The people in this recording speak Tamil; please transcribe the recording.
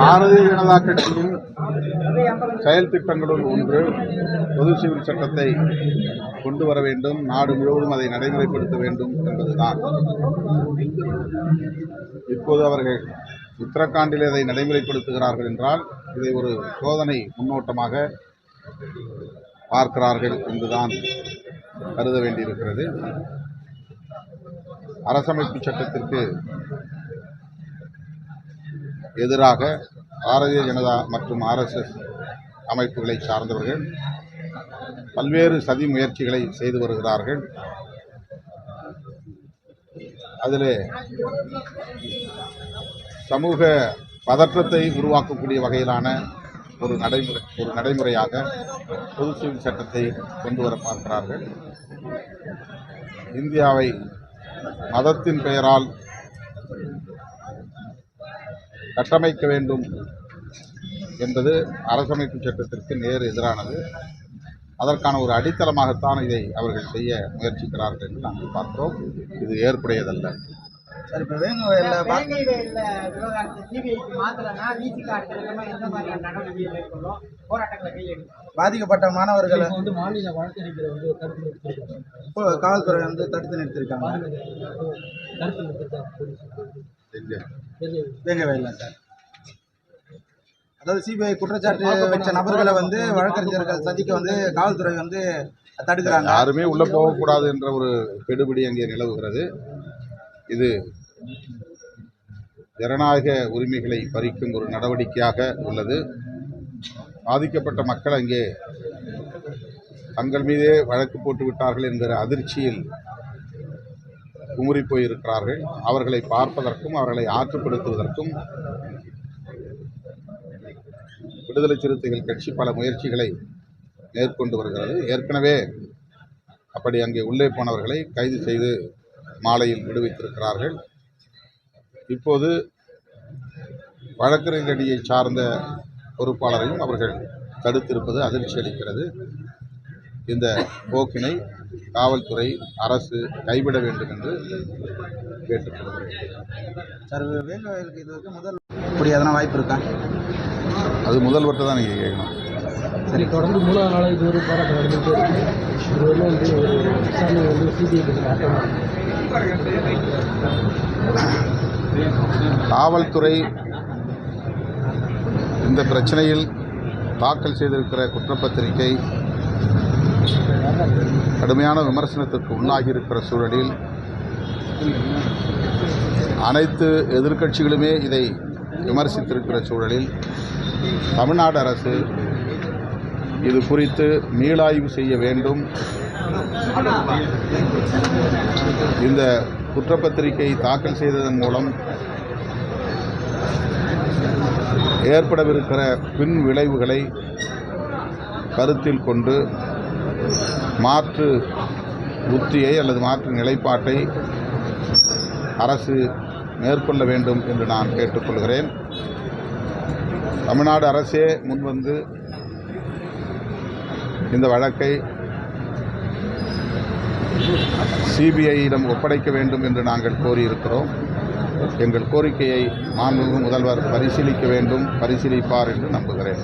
பாரதிய ஜனதா கட்சியின் செயல் திட்டங்களுள் ஒன்று பொது சிவில் சட்டத்தை கொண்டு வர வேண்டும். நாடு முழுவதும் அதை நடைமுறைப்படுத்த வேண்டும் என்பதுதான். இப்போது அவர்கள் உத்தரகாண்டில் அதை நடைமுறைப்படுத்துகிறார்கள் என்றால் இதை ஒரு சோதனை முன்னோட்டமாக பார்க்கிறார்கள் என்றுதான் கருத வேண்டியிருக்கிறது. அரசமைப்பு சட்டத்திற்கு எதிராக பாரதிய ஜனதா மற்றும் ஆர்எஸ்எஸ் அமைப்புகளை சார்ந்தவர்கள் பல்வேறு சதி முயற்சிகளை செய்து வருகிறார்கள். அதில் சமூக பதற்றத்தை உருவாக்கக்கூடிய வகையிலான ஒரு நடைமுறை ஒரு நடைமுறையாக பொது சிவில் சட்டத்தை கொண்டு வர பார்க்கிறார்கள். இந்தியாவை மதத்தின் பெயரால் கட்டமைக்க வேண்டும் என்பது அரசமைப்பு சட்டத்திற்கு நேர் எதிரானது. அதற்கான ஒரு அடித்தளமாகத்தான் இதை அவர்கள் செய்ய முயற்சிக்கிறார்கள் என்று நாங்கள் பார்க்கிறோம். இது ஏற்புடையதல்ல. பாதிக்கப்பட்ட மாணவர்களை இப்போ வந்து மாநில இப்போ காவல்துறை வந்து தடுத்து நிறுத்திருக்காங்க. பெரிய வேங்கவயல்ல சார். அதாவது சிபிஐ குற்றச்சாட்டு வச்ச நபர்களை வந்து வழக்கறிஞர்கள் சந்திக்க வந்து காவல்துறை வந்து தடுக்கிறாங்க. யாருமே உள்ள போகக்கூடாது என்ற ஒரு கெடுபிடி அங்கே நிலவுகிறது. இது ஜனநாயக உரிமைகளை பறிக்கும் ஒரு நடவடிக்கையாக உள்ளது. பாதிக்கப்பட்ட மக்கள் அங்கே தங்கள் மீதே வழக்கு போட்டு விட்டார்கள் என்கிற அதிர்ச்சியில் குமுறி போயிருக்கிறார்கள். அவர்களை பார்ப்பதற்கும் அவர்களை ஆற்றுப்படுத்துவதற்கும் விடுதலை சிறுத்தைகள் கட்சி பல முயற்சிகளை மேற்கொண்டு வருகிறது. ஏற்கனவே அப்படி அங்கே உள்ளே போனவர்களை கைது செய்து மாலையில் விடுவித்திருக்கிறார்கள். இப்போது வழக்கறிஞரடியை சார்ந்த பொறுப்பாளரையும் அவர்கள் தடுத்திருப்பது அதிர்ச்சி அளிக்கிறது. இந்த போக்கினை காவல்துறை அரசு கைவிட வேண்டும் என்று கேட்டுக்கொள்கிறேன் முதல் இப்படி எதனா வாய்ப்பு இருக்கா? அது முதல்வர்கிட்ட தான் நீங்கள் கேட்கணும். சரி தொடர்ந்து மூணாவது நாள் இது ஒரு போராட்டம் நடந்துகிட்டே இருக்கு. இது வந்து வந்து ஒரு விசாரணை வந்து சிபிஐ காவல்துறை இந்த பிரச்சனையில் தாக்கல் செய்திருக்கிற குற்றப்பத்திரிகை கடுமையான விமர்சனத்திற்கு உள்ளாகி இருக்கிற சூழலில் அனைத்து எதிர்க்கட்சிகளுமே இதை விமர்சித்திருக்கிற சூழலில் தமிழ்நாடு அரசு இது குறித்து மீளாய்வு செய்ய வேண்டும். இந்த குற்றப்பத்திரிகை தாக்கல் செய்ததன் மூலம் ஏற்படவிருக்கிற பின் விளைவுகளை கருத்தில் கொண்டு மாற்று உத்தியை அல்லது மாற்று நிலைப்பாட்டை அரசு மேற்கொள்ள வேண்டும் என்று நான் கேட்டுக்கொள்கிறேன். தமிழ்நாடு அரசே முன்வந்து இந்த வழக்கை சிபிஐயிடம் ஒப்படைக்க வேண்டும் என்று நாங்கள் கோரியிருக்கிறோம். எங்கள் கோரிக்கையை மாண்புமிகு முதல்வர் பரிசீலிக்க வேண்டும் பரிசீலிப்பார் என்று நம்புகிறேன்.